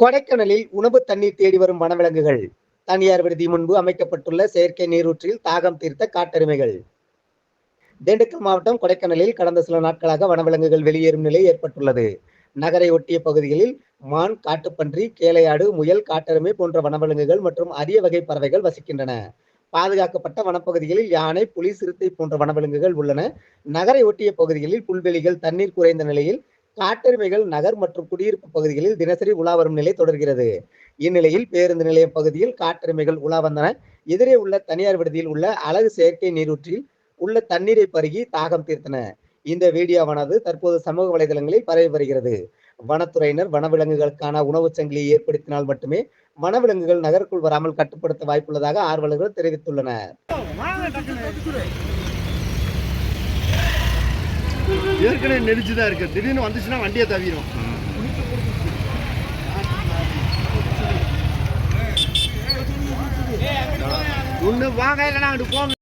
கொடைக்கானலில் உணவு தண்ணீர் தேடி வரும் வனவிலங்குகள். தனியார் விடுதி முன்பு அமைக்கப்பட்டுள்ள செயற்கை நீரூற்றில் தாகம் தீர்த்த காட்டெருமைகள். திண்டுக்கல் மாவட்டம் கொடைக்கானலில் கடந்த சில நாட்களாக வனவிலங்குகள் வெளியேறும் நிலை ஏற்பட்டுள்ளது. நகரை ஒட்டிய பகுதிகளில் மான் காட்டுப்பன்றி கேளையாடு முயல் காட்டெருமை போன்ற வனவிலங்குகள் மற்றும் அரிய வகை பறவைகள் வசிக்கின்றன. பாதுகாக்கப்பட்ட வனப்பகுதிகளில் யானை புலி சிறுத்தை போன்ற வனவிலங்குகள் உள்ளன. நகரை ஒட்டிய பகுதிகளில் புல்வெளிகள் தண்ணீர் குறைந்த நிலையில் காட்டெருமைகள் நகர் மற்றும் குடியிருப்பு பகுதிகளில் தினசரி உலா வரும் நிலை தொடர்கிறது. இந்நிலையில் பேருந்து நிலையம் பகுதியில் காட்டெருமைகள் உலா வந்தன. எதிரே உள்ள தனியார் விடுதியில் உள்ள அழகு செயற்கை நீரூற்றில் உள்ள தண்ணீரை பருகி தாகம் தீர்த்தன. இந்த வீடியோவானது தற்போது சமூக வலைதளங்களில் பரவி வருகிறது. வனத்துறையினர் வனவிலங்குகளுக்கான உணவுச் சங்கிலியை ஏற்படுத்தினால் மட்டுமே வனவிலங்குகள் நகருக்குள் வராமல் கட்டுப்படுத்த வாய்ப்புள்ளதாக ஆர்வலர்கள் தெரிவித்துள்ளனர். ஏற்கனவே நெரிச்சு தான் இருக்கு. திடீர்னு வந்துச்சுன்னா வண்டியை தவிரும். ஒன்று வாங்க இல்லைன்னா அங்கிட்டு போங்க.